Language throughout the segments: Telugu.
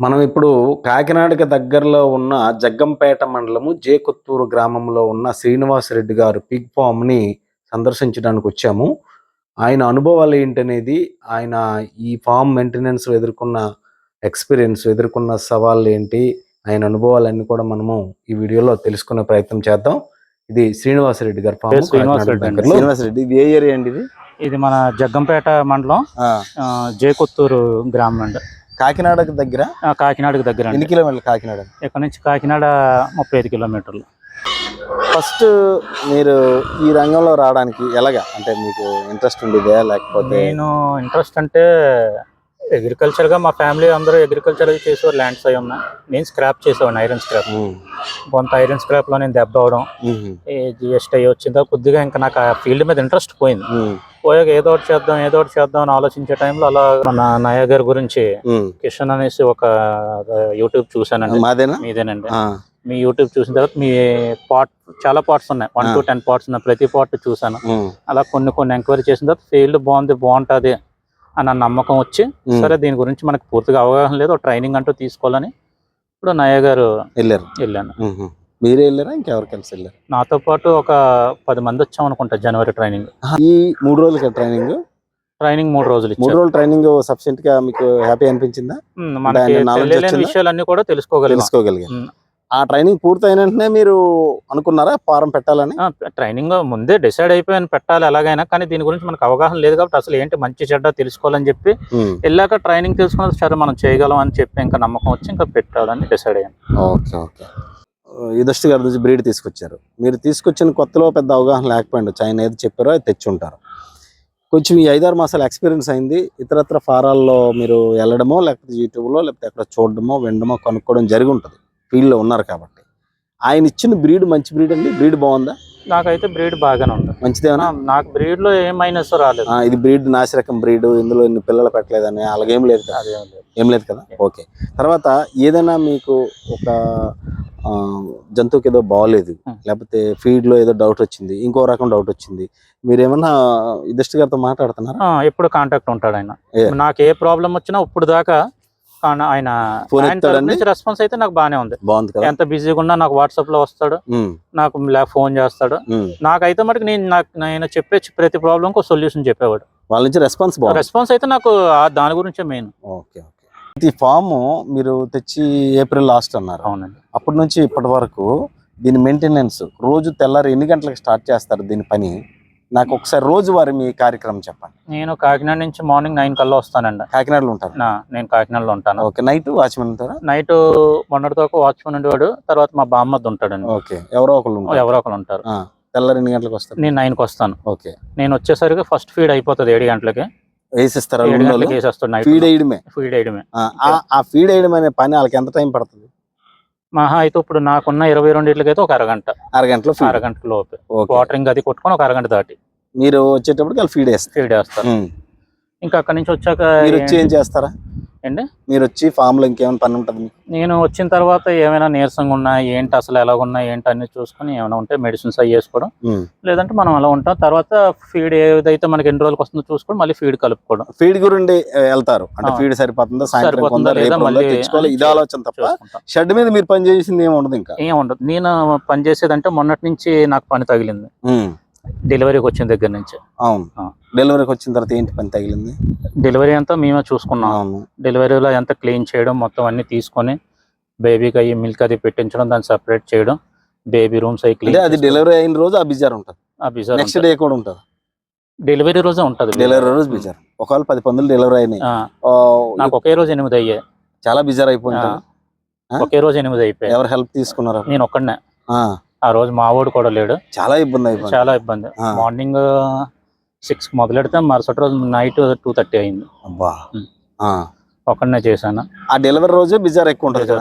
మనం ఇప్పుడు కాకినాడకి దగ్గరలో ఉన్న జగ్గంపేట మండలము జే కొత్తూరు గ్రామంలో ఉన్న శ్రీనివాస్ రెడ్డి గారు పిగ్ ఫామ్ని సందర్శించడానికి వచ్చాము. ఆయన అనుభవాలు ఏంటనేది ఆయన ఈ ఫామ్ మెయింటెనెన్స్ ఎదుర్కొన్న ఎక్స్పీరియన్స్ ఎదుర్కొన్న సవాళ్ళు ఏంటి ఆయన అనుభవాలన్నీ కూడా మనము ఈ వీడియోలో తెలుసుకునే ప్రయత్నం చేద్దాం. ఇది శ్రీనివాస్ రెడ్డి గారి ఫామ్ పేరు శ్రీనివాస్ రెడ్డి అండి. శ్రీనివాస్ రెడ్డి ఇది ఏ ఏరియా అండి ఇది? ఇది మన జగ్గంపేట మండలం ఆ, జేకొత్తూరు గ్రామం అండి. కాకినాడకి దగ్గర కాకినాడకి దగ్గర ఎన్ని కిలోమీటర్లు కాకినాడ? ఇక్కడ నుంచి కాకినాడ ముప్పై ఐదు కిలోమీటర్లు. ఫస్ట్ మీరు ఈ రంగంలో రావడానికి ఎలాగా? అంటే మీకు ఇంట్రెస్ట్ ఉండేదా? లేకపోతే నేను ఇంట్రెస్ట్ అంటే అగ్రికల్చర్గా మా ఫ్యామిలీ అందరూ అగ్రికల్చర్ చేసేవారు ల్యాండ్స్ అయి ఉన్నా నేను స్క్రాప్ చేసేవాడిని ఐరన్ స్క్రాప్ కొంత ఐరన్ స్క్రాప్లో నేను దెబ్బ అవడం. జిఎస్టీ అయ్యి వచ్చిందా కొద్దిగా ఇంకా నాకు ఆ ఫీల్డ్ మీద ఇంట్రెస్ట్ పోయింది. పోయాక ఏదో ఒకటి చేద్దాం ఏదో ఒకటి చేద్దాం అని ఆలోచించే టైంలో అలా మన నయా గారి గురించి. కిషన్ అనేసి ఒక యూట్యూబ్ చూసానండి మాదేనా? మీదేనండి. మీ యూట్యూబ్ చూసిన తర్వాత మీ పాట్ చాలా పార్ట్స్ ఉన్నాయి. వన్ టు టెన్ పార్ట్స్ ఉన్నాయి ప్రతి పార్ట్ చూసాను అలా కొన్ని కొన్ని ఎంక్వైరీ చేసిన తర్వాత ఫీల్డ్ బాగుంది బాగుంటుంది. అన్న నమ్మకం వచ్చి. సరే దీని గురించి మనకు పూర్తిగా అవగాహన లేదు ట్రైనింగ్ అంటూ తీసుకోవాలని ఇప్పుడు నయ్య గారు వెళ్ళారు. వెళ్ళాను. మీరే వెళ్ళారా? ఇంకెవరు కలిసి వెళ్ళారు? నాతో పాటు ఒక పది మంది వచ్చాం అనుకుంటా జనవరి ట్రైనింగ్. ఈ మూడు రోజులకి ట్రైనింగ్? ట్రైనింగ్ మూడు రోజులు మూడు రోజులు ట్రైనింగ్ సఫిషియెంట్గా మీకు హ్యాపీ అనిపించిందా? మనకి? విషయాలన్నీ కూడా తెలుసుకోగలిగాం. తెలుసుకోగలిగారు. ఉమ్. ఆ ట్రైనింగ్ పూర్తయిన వెంటనే మీరు అనుకున్నారా ఫారం పెట్టాలని? ట్రైనింగ్ ముందే డిసైడ్ అయిపోయాను పెట్టాలి ఎలాగైనా కానీ దీని గురించి మనకు అవగాహన లేదు కాబట్టి అసలు ఏంటి మంచి చెడ్డ తెలుసుకోవాలని చెప్పి వెళ్ళాక ట్రైనింగ్ తెలుసుకున్న సరే మనం చేయగలం అని చెప్పి ఇంకా నమ్మకం వచ్చి ఇంకా పెట్టాలని డిసైడ్ అయ్యాను. Okay okay. యుధష్టి గారి నుంచి బ్రీడ్ తీసుకొచ్చారు. మీరు తీసుకొచ్చిన కొత్తలో పెద్ద అవగాహన లేకపోయింది ఆయన ఏది చెప్పారో అది తెచ్చి ఉంటారు కొంచెం ఈ ఐదారు మాసాల ఎక్స్పీరియన్స్ అయింది. ఇతరత్ర ఫారాల్లో మీరు వెళ్ళడమో లేకపోతే యూట్యూబ్లో లేకపోతే ఎక్కడ చూడడమో వినడమో కనుక్కోవడం జరిగి ఉంటుంది. ఫీల్డ్లో ఉన్నారు కాబట్టి. ఆయన ఇచ్చిన బ్రీడ్ మంచి బ్రీడ్ అండి? బ్రీడ్ బాగుందా? నాకైతే బ్రీడ్ బాగానే ఉంది. మంచిదేమన్నా నా- నాకు బ్రీడ్లో ఏ మైనస్ రాలేదు. ఇది బ్రీడ్ నాసిరకం బ్రీడ్ ఇందులో ఇన్ని పిల్లలు పెట్టలేదని అలాగేం లేదు ఏం లేదు కదా? ఓకే. తర్వాత ఏదైనా మీకు ఒక జంతువుకి ఏదో బాగోలేదు. లేకపోతే ఫీడ్లో ఏదో డౌట్ వచ్చింది ఇంకో రకం డౌట్ వచ్చింది మీరు ఏమన్నా గారితో మాట్లాడుతున్నారా ఎప్పుడు కాంటాక్ట్ ఉంటాడు ఆయన. నాకు ఏ ప్రాబ్లం వచ్చినా ఇప్పుడు దాకా ఆయన? నుంచి రెస్పాన్స్ అయితే నాకు బాగానే ఉంది. బాగుంది ఎంత బిజీగా ఉన్నా నాకు వాట్సాప్లో వస్తాడు నాకు ఫోన్ చేస్తాడు. నాకైతే మటుకు నేను నాకు నేను చెప్పే ప్రతి ప్రాబ్లం కు సొల్యూషన్ చెప్పేవాడు. వాళ్ళ నుంచి రెస్పాన్స్ రెస్పాన్స్ అయితే నాకు దాని గురించే మెయిన్ ఓకే ఓకే. ఈ ఫామ్ మీరు తెచ్చి ఏప్రిల్ లాస్ట్ అన్నారు. అవునండి. అప్పటి నుంచి ఇప్పటి వరకు దీని మెయింటెనెన్స్ రోజు తెల్లారి ఎన్ని గంటలకు స్టార్ట్ చేస్తారు దీని పని? నాకు ఒకసారి రోజు వారి మీ కార్యక్రమం చెప్పండి. నేను కాకినాడ నుంచి మార్నింగ్ నైన్ కల్లా వస్తానండి. కాకినాడలో ఉంటారు? నా నేను కాకినాడలో ఉంటాను. ఓకే నైట్ వాచ్మెన్ ఉంటారా? నైట్ మొన్నటితో వాచ్మెన్ ఉండేవాడు తర్వాత మా బామ్మద్దు ఉంటాడండి. ఓకే ఎవరో ఉంటారు. ఎవరో ఒకరు ఉంటారు. తెల్లారి ఎన్ని గంటలకు వస్తారు? నేను నైన్కి వస్తాను. ఓకే. నేను వచ్చేసరికి ఫస్ట్ ఫీడ్ అయిపోతుంది ఏడు గంటలకి. వేసిస్తారా ఫీడ్ వేయడమే? ఫీడ్ వేయడమే. ఆ, ఆ- ఆ ఫీడ్ వేయడం అనే పని వాళ్ళకి ఎంత టైం పడుతుంది? మహా అయితే ఇప్పుడు నాకున్న ఇరవై రెండింటికి అయితే ఒక అరగంట. అరగంటలో అరగంట లోపు. వాటరింగ్ అది కొట్టుకొని ఒక అరగంట దాటి. మీరు వచ్చేటప్పటికి ఫీడ్ వేస్తారు. ఫీడ్ వేస్తారు. ఇంకా అక్కడి నుంచి వచ్చాక మీరు వచ్చి ఏం చేస్తారా? ఏంటి మీరు వచ్చి ఫామ్లో ఇంకేమైనా పని ఉంటుంది నేను వచ్చిన తర్వాత ఏమైనా నీరసంగా ఉన్నా ఏంటి అసలు ఎలాగున్నా ఏంటి అన్ని చూసుకొని ఏమైనా ఉంటే మెడిసిన్స్ అవి వేసుకోవడం. లేదంటే మనం అలా ఉంటాం. తర్వాత ఫీడ్ ఏదైతే మనకి ఎన్ని రోజులకు వస్తుందో చూసుకొని మళ్ళీ ఫీడ్ కలుపుకోవడం. ఫీడ్ గురించి వెళ్తారు. అంటే. ఫీడ్ సరిపోతుందా సాయంత్రం సరిపోతుందా ఇది ఆలోచన తప్ప షెడ్ మీద మీరు పని చేసింది ఏమి ఉండదు ఇంకా? ఏం ఉండదు. నేను పని చేసేదంటే మొన్నటి నుంచి నాకు పని తగిలింది. డెలివరీకి వచ్చిన దగ్గర నుంచి. అవును. ఆ. డెలివరీకి వచ్చిన తర్వాత ఏంటి పని తగిలింది? డెలివరీ అంతా మేమే చూసుకున్నాం. అవును. డెలివరీలో ఎంత క్లీన్ చేయడం మొత్తం అన్ని తీసుకొని బేబీకి అయ్యి మిల్క్ అది పెట్టించడం దాన్ని సెపరేట్ చేయడం బేబీ రూమ్స్ అవి అంటే అది క్లీన్ డెలివరీ అయిన రోజు ఆ బిజార్ ఉంటుంది. నెక్స్ట్ డే కూడా ఉంటుంది. డెలివరీ రోజే ఉంటది. డెలివరీ రోజు బిజార్. ఒకవేళ పది పందులు డెలివరీ అయినాయి. ఆ, ఆ, నాకు ఒకే రోజు ఎనిమిది అయ్యాయి. చాలా బిజార్ అయిపోయి ఆ, ఉంటుంది ఆ? ఒకే రోజు ఎనిమిది అయిపోయాయి. ఎవరు హెల్ప్ తీసుకున్నారు నేను ఒక్కడనే. ఆ, రోజు మా వాడు కూడా లేడు. చాలా ఇబ్బంది అయిపోయింది. చాలా ఇబ్బంది. మార్నింగ్ సిక్స్ మొదలెడితే మరుసటి రోజు నైట్ టూ థర్టీ అయింది. అబ్బా. ఒక్కడనే చేశాను. ఆ డెలివరీ రోజే బిజార్ ఎక్కువ ఉంటుంది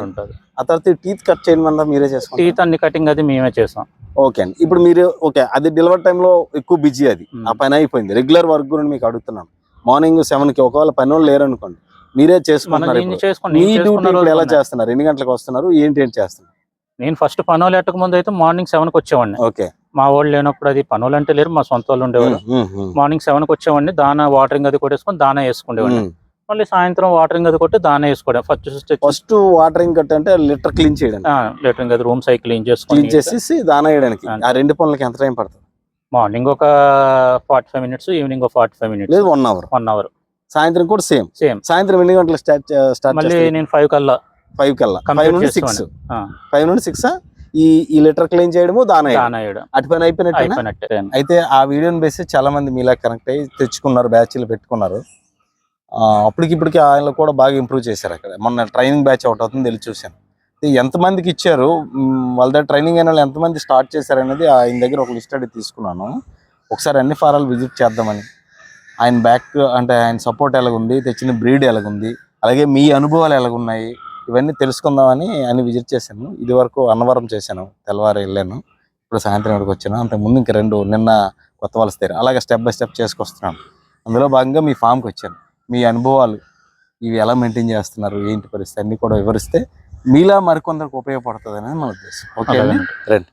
ఆ తర్వాత టీత్ కట్ చేయమన్నా మీరే చేసుకుంటారు? టీత్ అన్ని కటింగ్ అది మేమే చేసాం. ఓకే అండి. ఇప్పుడు మీరు ఓకే అది డెలివరీ టైంలో ఎక్కువ బిజీ అది. ఆ పని అయిపోయింది. రెగ్యులర్ వర్క్ గురించి మీకు అడుగుతున్నాను. మార్నింగ్ సెవెన్కి ఒకవేళ పని వాళ్ళు లేరు అనుకోండి మీరే మనం చేసుకుంటున్నారు దీన్ని ఇప్పుడు. చేసుకోండి మీ నేను డ్యూటీ చేసుకున్న ఇప్పుడు రోజులు ఎలా. చేస్తున్నారు? ఎన్ని గంటలకు వస్తున్నారు? ఏంటి ఏంటి చేస్తున్నారు? నేను ఫస్ట్ పనులు ఎట్టక ముందు అయితే మార్నింగ్ సెవెన్కి వచ్చేవాడిని. ఓకే. మా వాళ్ళు లేనప్పుడు అది పనులు అంటే లేరు మా సొంత వాళ్ళు ఉండేవారు. ఉమ్. మార్నింగ్ సెవెన్కి వచ్చేవాడిని దానా వాటరింగ్ అది కొట్టేసుకొని దానా వేసుకునేవాడిని మళ్ళీ సాయంత్రం వాటరింగ్ అది కొట్టి దాన్ని వేసుకోవడం. ఫస్ట్ ఫస్ట్ వాటరింగ్ కట్ అంటే లిటర్ క్లీన్ చేయడానికి. లెటరింగ్ అది రూమ్ సైకిల్ క్లీన్ చేసుకొని క్లీన్ చేసేసి దాన వేయడానికి. ఆ రెండు పనులకి ఎంత టైం పడుతుంది? మార్నింగ్ ఒక ఫార్టీ ఫైవ్ మినిట్స్ ఈవినింగ్ ఒక forty five minutes one hour one hour సాయంత్రం కూడా సేమ్ సేమ్ సాయంత్రం ఎన్ని గంటలకు స్టార్ట్ స్టార్ట్ మళ్ళీ నేను ఫైవ్ కల్లా. ఫైవ్ కల్లా. ఫైవ్ నుండి సిక్స్ ఫైవ్ నుండి సిక్స్ ఈ ఈ లిటర్ క్లీన్ చేయడము దాన వేయడం. దాని వేయడం అటు పని అయిపోయినట్టు. అయితే ఆ వీడియోని బేసి చాలా మంది మీలా కనెక్ట్ అయ్యి తెచ్చుకున్నారు బ్యాచ్లు పెట్టుకున్నారు. అప్పటికి ఇప్పటికి ఆయన కూడా బాగా ఇంప్రూవ్ చేశారు అక్కడ. మొన్న ట్రైనింగ్ బ్యాచ్ ఒకటి అవుతుంది వెళ్ళి చూశాను. ఎంతమందికి ఇచ్చారు? వాళ్ళ దగ్గర ట్రైనింగ్ అయిన వాళ్ళు ఎంతమంది స్టార్ట్ చేశారు అనేది ఆయన దగ్గర ఒక లిస్ట్ అడిగి తీసుకున్నాను. ఒకసారి అన్ని ఫారాలు విజిట్ చేద్దామని. ఆయన బ్యాక్ అంటే ఆయన సపోర్ట్ ఎలాగుంది? తెచ్చిన బ్రీడ్ ఎలాగుంది? అలాగే మీ అనుభవాలు ఎలాగున్నాయి? ఇవన్నీ తెలుసుకుందామని అన్ని విజిట్ చేశాను. ఇది వరకు అన్నవరం చేశాను తెల్లవారు వెళ్ళాను. ఇప్పుడు సాయంత్రం ఇక్కడికి వచ్చాను. అంతకు ముందు ఇంక రెండు నిన్న కొత్త వలస తీరు అలాగే స్టెప్ బై స్టెప్ చేసుకొస్తున్నాను. అందులో భాగంగా మీ ఫామ్కి వచ్చాను. మీ అనుభవాలు ఇవి ఎలా మెయింటైన్ చేస్తున్నారు ఏంటి పరిస్థితి అన్ని కూడా వివరిస్తే మీలా మరికొందరికి ఉపయోగపడుతుంది అనేది మన ఉద్దేశం. ఓకే. రండి.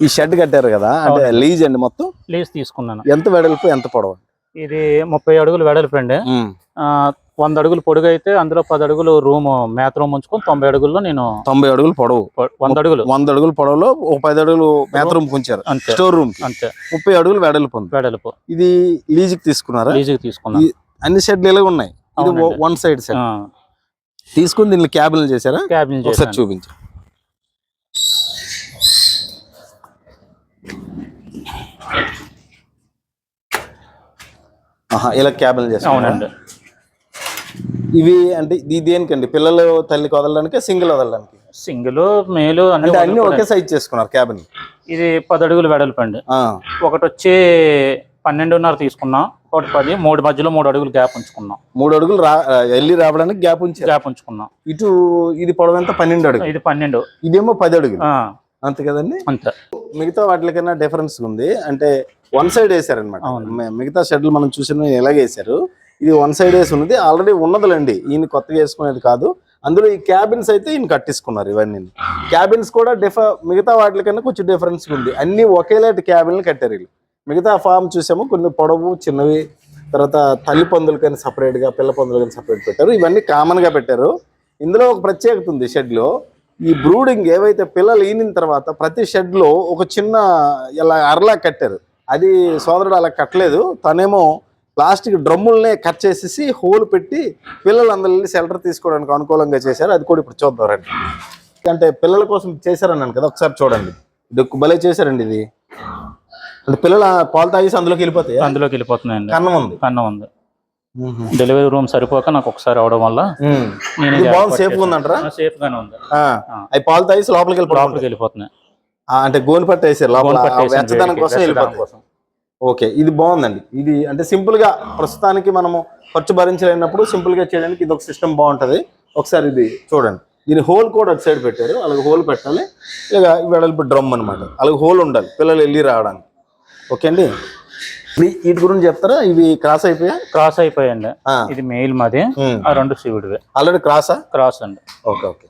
ఈ షెడ్ కట్టారు కదా అంటే. లీజ్ అండి మొత్తం? ప్లేస్ తీసుకున్నాను. ఎంత వెడల్పు ఎంత పొడవు? ఇది ముప్పై అడుగులు వెడల్పు అండి ఆ, వంద అడుగులు పొడుగు అయితే అందులో పది అడుగులు రూమ్ మేత రూమ్ ఉంచుకొని తొంభై అడుగుల్లో నేను తొంభై అడుగులు పొడవు. వంద అడుగులు. వంద అడుగుల పొడవులో ఒక పది అడుగులు మేత రూమ్ ఉంచారు. అంతే. స్టోర్ రూమ్ అంతే. ముప్పై అడుగులు వెడల్పు వెడల్పు. ఇది లీజుకి తీసుకున్నారా? లీజుకి తీసుకున్నాను ఈ- అన్ని షెడ్లు ఇలాగ ఉన్నాయి. ఇది. వన్ సైడ్ సెట్ తీసుకుని దీనిలో క్యాబిన్లు చేశారా? క్యాబిన్ ఒకసారి చేశాను. ఇలా క్యాబిన్లు చేశారు అవునండి. ఇవి అంటే ఇది దేనికండి? పిల్లలు తల్లికి వదలడానికి సింగిల్ వదలడానికి? సింగిల్ మేలు అన్ని అంటే అన్ని వదులుకోవడానికి. ఒకే సైజ్ చేసుకున్నారు క్యాబిన్? ఇది పది అడుగులు వెడల్పు అండి ఒకటి వచ్చి పన్నెండున్నర తీసుకున్నాం ఒకటి పది మూడు మధ్యలో మూడు అడుగులు గ్యాప్ ఉంచుకున్నాం. మూడు అడుగులు రా వెళ్ళి రావడానికి గ్యాప్ ఉంచారు? గ్యాప్ ఉంచుకున్నాం. ఇటు ఇది పొడవు ఎంత పన్నెండు అడుగు ఇది పన్నెండు. ఇదేమో పది అడుగులు. అంతే కదండి? అంతే. మిగతా వాటికన్నా డిఫరెన్స్ ఉంది. అంటే వన్ సైడ్ వేసారనమాట. మిగతా షెడ్లు మనం చూసిన ఎలాగ వేసారు ఇది వన్ సైడ్ వేసి ఉన్నది. ఆల్రెడీ ఉన్నదిలేండి. ఈయన కొత్తగా వేసుకునేది కాదు. అందులో ఈ క్యాబిన్స్ అయితే ఈయన కట్టించుకున్నారు ఇవన్నీ. క్యాబిన్స్ కూడా డిఫ మిగతా వాటికన్నా కొంచెం డిఫరెన్స్ ఉంది. అన్ని ఒకేలాంటి క్యాబిన్లు కట్టారు వీళ్ళు. మిగతా ఫామ్ చూసాము. కొన్ని పొడవు చిన్నవి తర్వాత తల్లి పందులకని సపరేట్గా పిల్ల పందులకని సపరేట్ పెట్టారు. ఇవన్నీ కామన్గా పెట్టారు. ఇందులో ఒక ప్రత్యేకత ఉంది షెడ్లో. ఈ బ్రూడింగ్ ఏవైతే పిల్లలు ఈనిన తర్వాత ప్రతి షెడ్లో ఒక చిన్న ఇలా అరలా కట్టారు. అది సోదరుడు అలా కట్టలేదు. తనేమో ప్లాస్టిక్ డ్రమ్ముల్నే కట్ చేసేసి హోల్ పెట్టి పిల్లలు అందరూ వెళ్ళి షెల్టర్ తీసుకోవడానికి అనుకూలంగా చేశారు. అది కూడా ఇప్పుడు చూద్దాం రండి. అంటే పిల్లల కోసం చేశారన్నాను కదా ఒకసారి చూడండి. ఇది భలే చేశారండి ఇది. అంటే పిల్లలు పాలు తాగేసి అందులోకి వెళ్ళిపోతాయి? అందులోకి వెళ్ళిపోతున్నాయండి. కన్నం ఉంది. కన్నం ఉంది. డెలివరీ రూమ్ సరిపోక నాకు ఒకసారి అవడం వల్ల నేను సేఫ్ ఉందంటారా? సేఫ్ గానే ఉంది. అవి పాలు తాగేసి లోపలికి వెళ్ళిపోతున్నాయి. అంటే గోని పట్టు వేసారు లోపల వెచ్చదనం కోసం. ఓకే ఇది బాగుందండి. ఇది అంటే సింపుల్గా ప్రస్తుతానికి మనము ఖర్చు భరించలేనప్పుడు సింపుల్గా చేయడానికి ఇది ఒక సిస్టమ్ బాగుంటది. ఒకసారి ఇది చూడండి. దీని హోల్ కూడా అటు సైడ్ పెట్టారు. అలాగే హోల్ పెట్టాలి. ఇక వెడల్పు డ్రమ్ అనమాట అలాగే హోల్ ఉండాలి. పిల్లలు వెళ్ళి రావడానికి. ఓకే అండి? వీటి గురించి చెప్తారా? ఇవి క్రాస్ అయిపోయా? క్రాస్ అయిపోయండి. ఇది మెయిల్ మాది. ఆ రెండు శివుడివే ఆల్రెడీ క్రాసా? క్రాస్ అండి. Okay okay.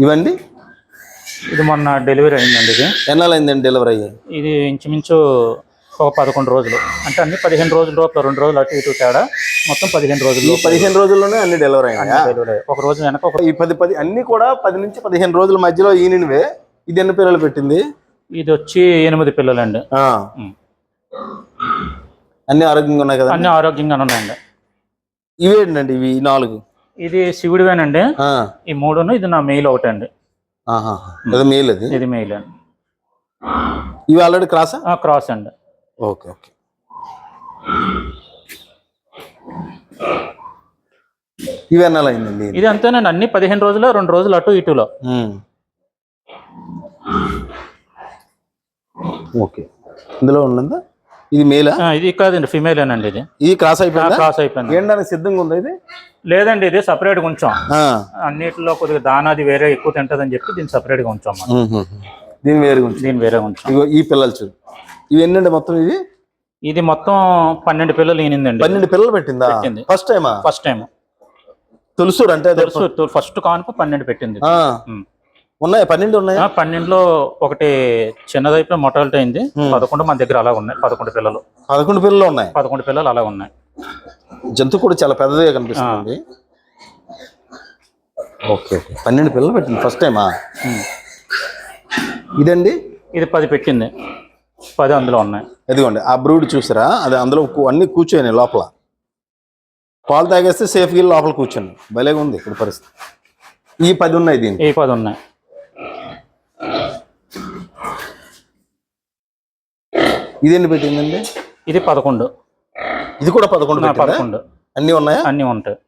ఇవండి ఇది మొన్న డెలివరీ అయిందండి ఇది. ఎన్నాళ్ళైందండి డెలివరీ అయ్యి? ఇది ఇంచుమించు ఒక పదకొండు రోజులు. అంటే అన్ని పదిహేను రోజుల లోపల రెండు రోజులు అటు ఇటు తేడా. మొత్తం పదిహేను రోజులు పదిహేను రోజుల్లోనే అన్ని డెలివరీ అయినాయా డెలివరీ ఒక రోజు వెనక ఒక ఈ పది పది అన్ని కూడా పది నుంచి పదిహేను రోజుల మధ్యలో ఈనినవే ఇది ఎన్ని పిల్లలు పెట్టింది? ఇది వచ్చి ఎనిమిది పిల్లలండి. ఆ, ఉం. అన్ని ఆరోగ్యంగా ఉన్నాయి కదా అన్ని ఆరోగ్యంగానే ఉన్నాయండి. ఇవేంటండి ఇవి నాలుగు? ఇది శివుడివేనండి. ఈ మూడును ఇది నా మెయిల్ ఒకటి అండి ఆహా. అది ఇది? మెయిల్ అండి ఇవి ఆల్రెడీ క్రాసా క్రాస్ అండి. Okay okay. ఇవి అయిందండి? ఇది అంతేనండి అన్ని పదిహేను రోజులు రెండు రోజులు అటు ఇటులో. ఓకే. ఇందులో ఉన్నదా ఇది మేలా ఆ, ఇది కాదండి ఫిమేల్ అండి ఇది. ఇది క్రాస్ అయిపోయిందా? క్రాస్ అయిపోయింది. ఏంటని సిద్ధంగా ఉందా ఇది? లేదండి ఇది సపరేట్గా ఉంచాం. ఆ. అన్నిటిలో కొద్దిగా దానాది వేరే ఎక్కువ తింటదని చెప్పి దీన్ని సపరేట్గా ఉంచాం మనం. మ్మ్. దీని వేరు గురించి దీన్ని వేరే ఉంచాం. ఇగో ఈ పిల్లలు చూడు. ఇవి ఎన్నండి మొత్తం ఇవి ఇది మొత్తం పన్నెండు పిల్లలు ఈనిందండి. పన్నెండు పిల్లలు పెట్టిందా. ఫస్ట్ టైమా ఫస్ట్ టైం తెలుసు అంటే అదే తెలుసు ఫస్ట్ కానుక పన్నెండు పెట్టింది. ఉన్నాయి? పన్నెండు ఉన్నాయా? పన్నెండులో ఒకటి చిన్నదైపోయి మొటాలిటీ అయింది. పదకొండు మన దగ్గర అలా ఉన్నాయి. పదకొండు పిల్లలు. పదకొండు పిల్లలు ఉన్నాయి. పదకొండు పిల్లలు అలా ఉన్నాయి. జంతువు కూడా చాలా పెద్దదిగా కనిపిస్తుంది. Okay okay. పన్నెండు పిల్లలు పెట్టింది ఫస్ట్ టైమా. ఇదండి? ఇది పది పెట్టింది. పది అందులో ఉన్నాయి. ఇదిగోండి ఆ బ్రూడ్ చూసారా? అది అందులో అన్ని కూర్చోయినాయి లోపల. పాలు తాగేస్తే సేఫ్గా లోపల కూర్చోండి భలేగా ఉంది ఇప్పుడు పరిస్థితి. ఈ పది ఉన్నాయి దీనికి? ఈ పది ఉన్నాయి. ఇది ఎన్ని పెట్టిందండి? ఇది పదకొండు. ఇది కూడా పదకొండు పదకొండు. అన్నీ ఉన్నాయా? అన్నీ ఉంటాయి.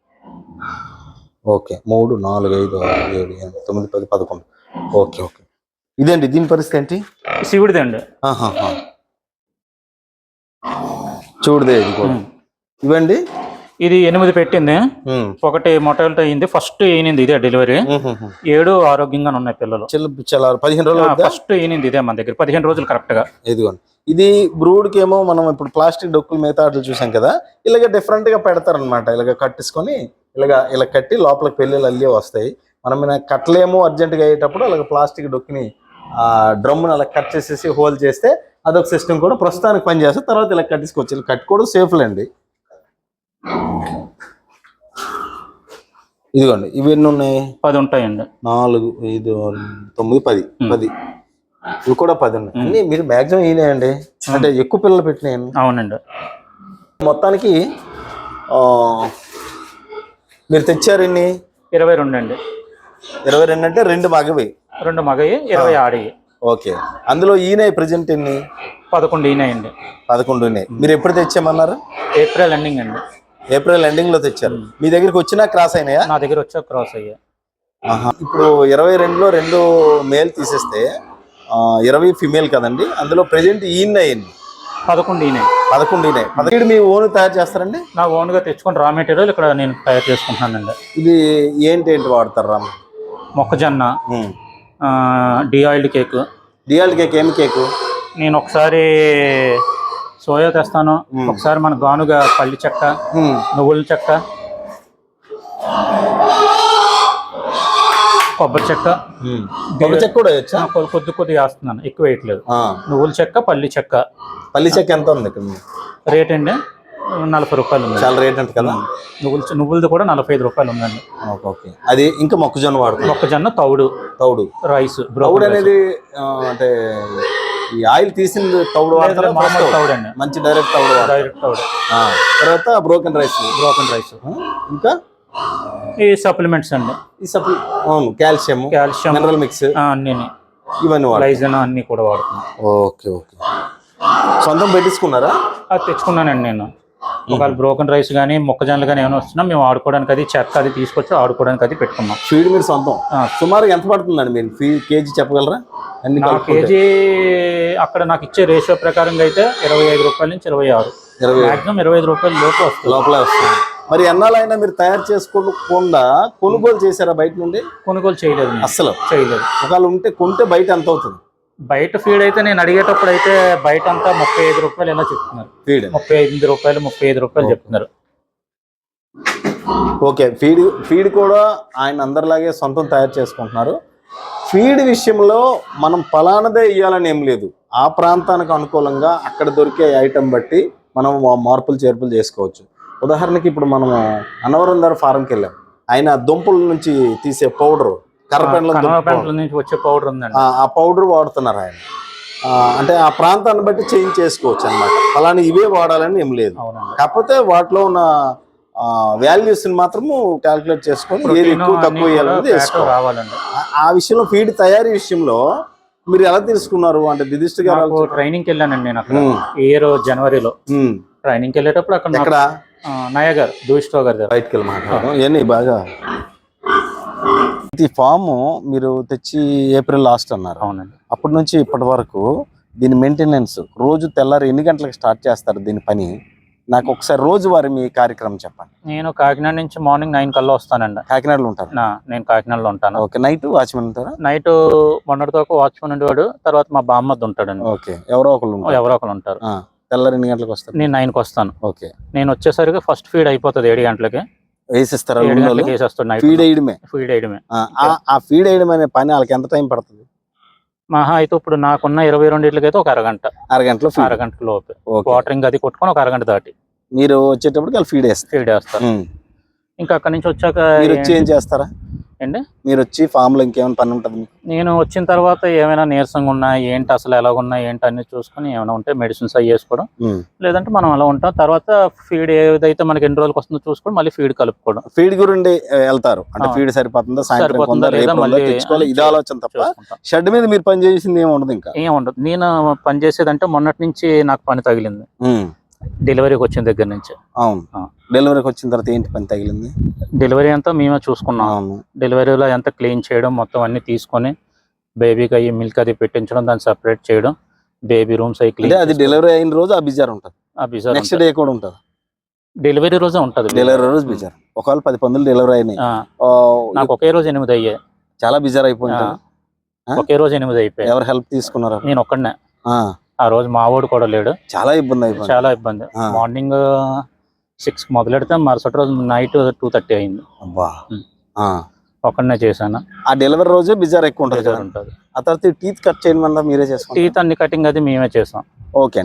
ఓకే మూడు నాలుగు ఐదు ఆరు ఏడు ఎనిమిది తొమ్మిది పది పదకొండు. Okay okay. ఇదేంటి దీని పరిస్థితి ఏంటి? శివుడిది అండి. చూడదే ఇది కూడా. ఇవండి? ఇది ఎనిమిది పెట్టింది. ఒకటి మొటాలిటీ అయింది ఫస్ట్ ఈనింది ఇదే డెలివరీ. ఏడు ఆరోగ్యంగా ఉన్నాయి పిల్లలు. పదిహేను రోజులు? ఫస్ట్ ఈనింది ఇదే మన దగ్గర పదిహేను రోజులు కరెక్ట్గా ఇదిగోండి. ఇది బ్రూడ్కి ఏమో మనం ఇప్పుడు ప్లాస్టిక్ డొక్కులు మిగతా వాటిలో చూసాం కదా ఇలాగ డిఫరెంట్గా పెడతారనమాట ఇలాగ కట్టేసుకొని ఇలాగ ఇలా కట్టి లోపలికి పెళ్ళిళ్ళు అల్లి వస్తాయి. మనం కట్టలేమో అర్జెంటుగా అయ్యేటప్పుడు అలాగ ప్లాస్టిక్ డొక్కిని ఆ డ్రమ్ముని అలా కట్ చేసేసి హోల్ చేస్తే అదొక సిస్టమ్ కూడా ప్రస్తుతానికి పనిచేస్తే తర్వాత ఇలా కట్టేసుకోవచ్చు ఇలా కట్టుకోవడం సేఫ్లేండి ఇదిగోండి ఇవి ఎన్ని ఉన్నాయి? పది ఉంటాయండి. నాలుగు ఐదు తొమ్మిది పది. పది. ఇవి కూడా పది ఉన్నాయి అన్ని మీరు మాక్సిమం ఈయనండి అంటే ఎక్కువ పిల్లలు పెట్టినాయండి. అవునండి. మొత్తానికి మీరు తెచ్చారు ఎన్ని? ఇరవై రెండు అండి. ఇరవై రెండు అంటే రెండు మగవి. రెండు మగయి ఇరవై ఆడయి ఓకే. అందులో ఈయన ప్రజెంట్ ఎన్ని? పదకొండు ఈనాయండి పదకొండు ఉన్నాయి మీరు ఎప్పుడు తెచ్చామన్నారు ఏప్రిల్ ఎండింగ్ అండి. ఏప్రిల్ ఎండింగ్లో తెచ్చారు. మీ దగ్గరికి వచ్చినా క్రాస్ అయినాయా? నా దగ్గర వచ్చా క్రాస్ అయ్యా. ఇప్పుడు ఇరవై రెండులో రెండు మేల్ తీసేస్తే ఇరవై ఫిమేల్ కదండి. అందులో ప్రజెంట్ ఈయన అయ్యింది పదకొండు ఈనాయి పదకొండు ఈయన. పదకొండు మీ ఓన్ తయారు చేస్తారండి? నా ఓన్గా తెచ్చుకొని రా మెటీరియల్ ఇక్కడ నేను తయారు చేసుకుంటున్నానండి. ఇది ఏంటి ఏంటి వాడతారు రామ్ మొక్కజొన్న deoiled cake deoiled cake ఏమి కేకు నేను ఒకసారి సోయా తెస్తాను. ఒకసారి మన గానుగా పల్లి చెక్క నువ్వుల చెక్క. కొబ్బరి చెక్క. కొబ్బరి చెక్క కూడా వేయచ్చా? కొద్ది కొద్ది కొద్ది వేస్తున్నాను. ఎక్కువ వేయట్లేదు. నువ్వుల చెక్క పల్లి చెక్క. పల్లి చెక్క ఎంత ఉంది ఇక్కడ? రేట్ అండి? నలభై రూపాయలు ఉంది. చాలా రేట్ అంట కదా? నువ్వుల నువ్వులది కూడా నలభై ఐదు రూపాయలు ఉందండి. ఓకే, అది ఇంకా మొక్కజొన్న వాడుతుంది మొక్కజొన్న తౌడు. తౌడు. రైస్ తౌడు అనేది అంటే ఈ ఆయిల్ తీసింది తౌడు తౌడు? అండి. మంచి డైరెక్ట్ తౌడు డైరెక్ట్ తౌడు. తర్వాత బ్రోకెన్ రైస్. Broken rice. ఇంకా? ఈ సప్లిమెంట్స్ అండి. ఈ సప్లి అవును కాల్షియం కాల్షియం మినరల్ మిక్స్ అన్ని ఇవన్నీ వాడు లైజన్ అన్ని కూడా వాడుతున్నాం ఓకే ఓకే. సొంతం పెట్టించుకున్నారా? అది తెచ్చుకున్నానండి నేను. ఒకవేళ బ్రోకన్ రైస్ కానీ మొక్కజొన్నలు కానీ ఏమైనా వస్తున్నా మేము ఆడుకోవడానికి అది చెక్క అది తీసుకొచ్చి ఆడుకోవడానికి అది పెట్టుకున్నాం. ఫీడ్ మీరు సొంతం. సుమారు ఎంత పడుతుందండి మీరు? ఫీ కేజీ చెప్పగలరా? అన్ని. కేజీ అక్కడ నాకు ఇచ్చే రేషియో ప్రకారంగా అయితే ఇరవై ఐదు రూపాయల నుంచి ఇరవై ఆరు. ఇరవై మాక్సిమం ఇరవై ఐదు రూపాయల లోపు వస్తుంది. లోపల వస్తుంది. మరి ఎన్నాళ్ళైనా మీరు తయారు చేసుకోకుండా కొనుగోలు చేశారా బయట నుండి? కొనుగోలు చేయలేదు నేను. అస్సలు. చేయలేదు. ఒకవేళ ఉంటే కొంటే బయట ఎంత అవుతుంది? బయట ఫీడ్ అయితే నేను అడిగేటప్పుడు అయితే బయట అంతా ముప్పై ఐదు రూపాయలు ఎలా చెప్తున్నారు. ఫీడ్. ముప్పై ఐదు రూపాయలు ముప్పై ఐదు రూపాయలు చెప్తున్నారు. ఓకే ఫీడ్ ఫీడ్ కూడా ఆయన అందరిలాగే సొంతం తయారు చేసుకుంటున్నారు. ఫీడ్ విషయంలో మనం ఫలానదే ఇవ్వాలని ఏం లేదు. ఆ ప్రాంతానికి అనుకూలంగా అక్కడ దొరికే ఐటెం బట్టి మనం మార్పులు చేర్పులు చేసుకోవచ్చు. ఉదాహరణకి ఇప్పుడు మనం అన్నవరం ధర ఫారంకి వెళ్ళాం. ఆయన దుంపల నుంచి తీసే పౌడర్ కర్రపెండ్ల నుంచి వచ్చే పౌడర్ ఉందండి. ఆ- పౌడర్ వాడుతున్నారు ఆయన. అంటే ఆ ప్రాంతాన్ని బట్టి చేంజ్ చేసుకోవచ్చు అనమాట అలానే ఇవే వాడాలని ఏం లేదు. కాకపోతే వాటిలో ఉన్న వాల్యూస్ మాత్రము క్యాల్కులేట్ చేసుకొని ఏది ఎక్కువ తక్కువ వేయాలనేది ఆ- విషయంలో ఫీడ్ తయారీ విషయంలో మీరు ఎలా తెలుసుకున్నారు? అంటే దిదిష్టి గారు ట్రైనింగ్ వెళ్ళానండి నేను అక్కడ ఈ ఇయర్ జనవరిలో. ఉమ్. ట్రైనింగ్ వెళ్ళేటప్పుడు అక్కడ నయగర్ దూయిస్టో గారి దగ్గర. బయటకు వెళ్ళి ఇవన్నీ బాగా ఈ ఫామ్ మీరు తెచ్చి ఏప్రిల్ లాస్ట్ అన్నారు. అవునండి. అప్పటి నుంచి ఇప్పటి వరకు దీని మెయింటెనెన్స్ రోజు తెల్లారి ఎన్ని గంటలకు స్టార్ట్ చేస్తారు దీని పని? నాకు ఒకసారి రోజు వారి మీ కార్యక్రమం చెప్పండి. నేను కాకినాడ నుంచి మార్నింగ్ నైన్ కల్లా వస్తానండి. కాకినాడలో ఉంటారు. నా నేను కాకినాడలో ఉంటాను. ఓకే నైట్ వాచ్మెన్ ఉంటారా? నైట్ మొన్నటితో వాచ్మెన్ ఉండేవాడు తర్వాత మా బామ్మద్దు ఉంటాడండి. ఓకే ఎవరో ఉంటారు. ఎవరో ఒకరు ఉంటారు. తెల్లారి ఎన్ని గంటలకు వస్తారు? నేను నైన్కి వస్తాను. ఓకే. నేను వచ్చేసరికి ఫస్ట్ ఫీడ్ అయిపోతుంది ఏడు గంటలకి. వేసిస్తారా ఏడు గంటలకు వేసేస్తాడు నైట్ ఫీడ్ వేయడమే? ఫీడ్ వేయడమే. ఆ, ఫీడ్ వేయడం అనే పని వాళ్ళకి ఎంత టైం పడుతుంది? మహా అయితే ఇప్పుడు నాకున్న ఇరవై రెండింటికి అయితే ఒక అరగంట. అరగంటలో అరగంట లోపే. వాటరింగ్ అది కొట్టుకొని ఒక అరగంట దాటి. మీరు వచ్చేటప్పటికి వాళ్ళు ఫీడ్ వేస్తారు. ఫీడ్ వేస్తారు. ఉమ్. ఇంకా అక్కడి నుంచి వచ్చాక మీరు వచ్చి ఏం చేస్తారా? ఏంటి మీరు వచ్చి ఫామ్లో ఇంకేమైనా పని ఉంటుంది? నేను వచ్చిన తర్వాత ఏమైనా నీరసంగా ఉన్నా ఏంటి అసలు ఎలా ఉన్నా ఏంటి అన్ని చూసుకొని ఏమైనా ఉంటే మెడిసిన్స్ అవి వేసుకోవడం. లేదంటే మనం అలా ఉంటాం. తర్వాత ఫీడ్ ఏదైతే మనకి ఎన్ని రోజులకు వస్తుందో చూసుకొని మళ్ళీ ఫీడ్ కలుపుకోవడం. ఫీడ్ గురించి వెళ్తారు. అంటే. ఫీడ్ సరిపోతుందా సాయంత్రం ఇది ఆలోచన తప్ప షెడ్ మీద మీరు పని చేసింది ఏమి ఉండదు ఇంకా? ఏం ఉండదు నేను పని చేసేదంటే మొన్నటి నుంచి నాకు పని తగిలింది. డెలివరీకి వచ్చిన దగ్గర నుంచి. అవును. ఆ. డెలివరీకి వచ్చిన తర్వాత ఏంటి పని తగిలింది? డెలివరీ అంతా మేమే చూసుకున్నాం. అవును. డెలివరీలో ఎంత క్లీన్ చేయడం మొత్తం అన్ని తీసుకొని బేబీకి అయ్యి మిల్క్ అది పెట్టించడం దాన్ని సపరేట్ చేయడం బేబీ రూమ్స్ అవి క్లీన్ అది డెలివరీ అయిన రోజు ఆ బిజార్ ఉంటుంది. నెక్స్ట్ డే కూడా ఉంటుంది. డెలివరీ రోజే ఉంటది. డెలివరీ రోజు బిజార్. ఒకవేళ పది పందులు డెలివరీ అయినాయి. ఆ, ఆ, నాకు ఒకే రోజు ఎనిమిది అయ్యాయి. చాలా బిజార్ అయిపోయింటారు ఆ? ఒకే రోజు ఎనిమిది అయిపోయాయి. ఎవరు హెల్ప్ తీసుకున్నారు? నేను ఒక్కడనే. ఆ, రోజు మా వాడు కూడా లేడు. చాలా ఇబ్బంది అయిపోయింది. చాలా ఇబ్బంది. మార్నింగ్ సిక్స్ మొదలెడితే మరుసటి రోజు నైట్ టూ థర్టీ అయింది. అబ్బా. ఒక్కడనే చేశాను. ఆ డెలివరీ రోజే బిజార్ ఎక్కువ ఉంటుంది ఉంటుంది. ఆ తర్వాత టీత్ కట్ చేయడం మీరే చేసుకుంటారు టీత్ అన్ని కటింగ్ అది మేమే చేసాం ఓకే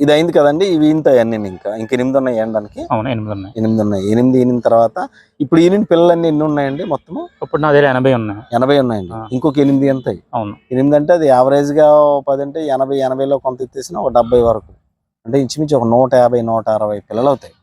ఇది అయింది కదండి ఇవి ఇంత అన్ని ఇంకా ఇంక ఎనిమిది ఉన్నాయి ఏండానికి అవును ఎనిమిది ఉన్నాయి. ఎనిమిది ఉన్నాయి. ఎనిమిది ఎనిమిది తర్వాత ఇప్పుడు ఈనిన పిల్లలన్నీ ఎన్ని ఉన్నాయండి మొత్తము? ఇప్పుడు నా దగ్గర ఎనభై ఉన్నాయి. ఎనభై ఉన్నాయండి. ఇంకొక ఎనిమిది ఎంత అవును. ఎనిమిది అంటే అది యావరేజ్గా పది అంటే ఎనభై ఎనభైలో కొంత ఎత్తేసిన ఒక డెబ్బై వరకు. అంటే ఇంచుమించు ఒక నూట యాభై నూట అరవై పిల్లలు అవుతాయి.